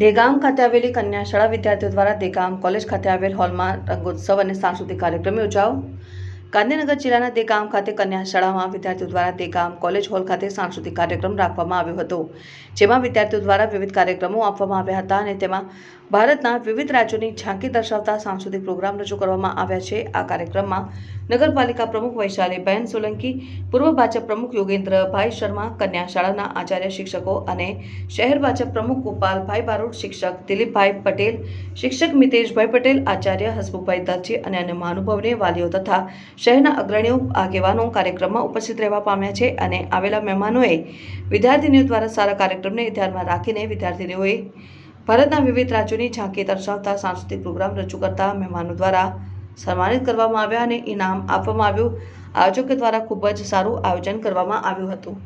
દેગામ ખાતે આવેલી કન્યા શાળા વિદ્યાર્થીઓ દ્વારા દેગામ કોલેજ ખાતે આવેલ હોલમાં રંગોત્સવ અને સાંસ્કૃતિક કાર્યક્રમ યોજાયો. ગાંધીનગર જિલ્લાના તે ગામ ખાતે કન્યા શાળામાં વિદ્યાર્થીઓ દ્વારા તે ગામ કોલેજ હોલ ખાતે સાંસ્કૃતિક કાર્યક્રમ રાખવામાં આવ્યો હતો. જેમાં વિદ્યાર્થીઓ દ્વારા વિવિધ કાર્યક્રમો આપવામાં આવ્યા હતા અને તેમાં ભારતના વિવિધ રાજ્યોની ઝાંકી દર્શાવતા સાંસ્કૃતિક પ્રોગ્રામ રજૂ કરવામાં આવ્યા છે. આ કાર્યક્રમમાં નગરપાલિકા પ્રમુખ વૈશાલીબેન સોલંકી, પૂર્વ ભાજપ પ્રમુખ યોગેન્દ્રભાઈ શર્મા, કન્યા શાળાના આચાર્ય શિક્ષકો અને શહેર ભાજપ પ્રમુખ ગોપાલભાઈ બારોટ, શિક્ષક દિલીપભાઈ પટેલ, શિક્ષક મિતેશભાઈ પટેલ, આચાર્ય હસમુખભાઈ દરજી અને અન્ય મહાનુભાવને વાલીઓ તથા શહેરના અગ્રણીઓ આગેવાનો કાર્યક્રમમાં ઉપસ્થિત રહેવા પામ્યા છે અને આવેલા મહેમાનોએ વિદ્યાર્થીનીઓ દ્વારા સારા કાર્યક્રમને ધ્યાનમાં રાખીને વિદ્યાર્થીનીઓએ ભારતના વિવિધ રાજ્યોની ઝાંકી દર્શાવતા સાંસ્કૃતિક પ્રોગ્રામ રજૂ કરતા મહેમાનો દ્વારા સન્માનિત કરવામાં આવ્યા અને ઇનામ આપવામાં આવ્યું. આયોજકો દ્વારા ખૂબ જ સારું આયોજન કરવામાં આવ્યું હતું.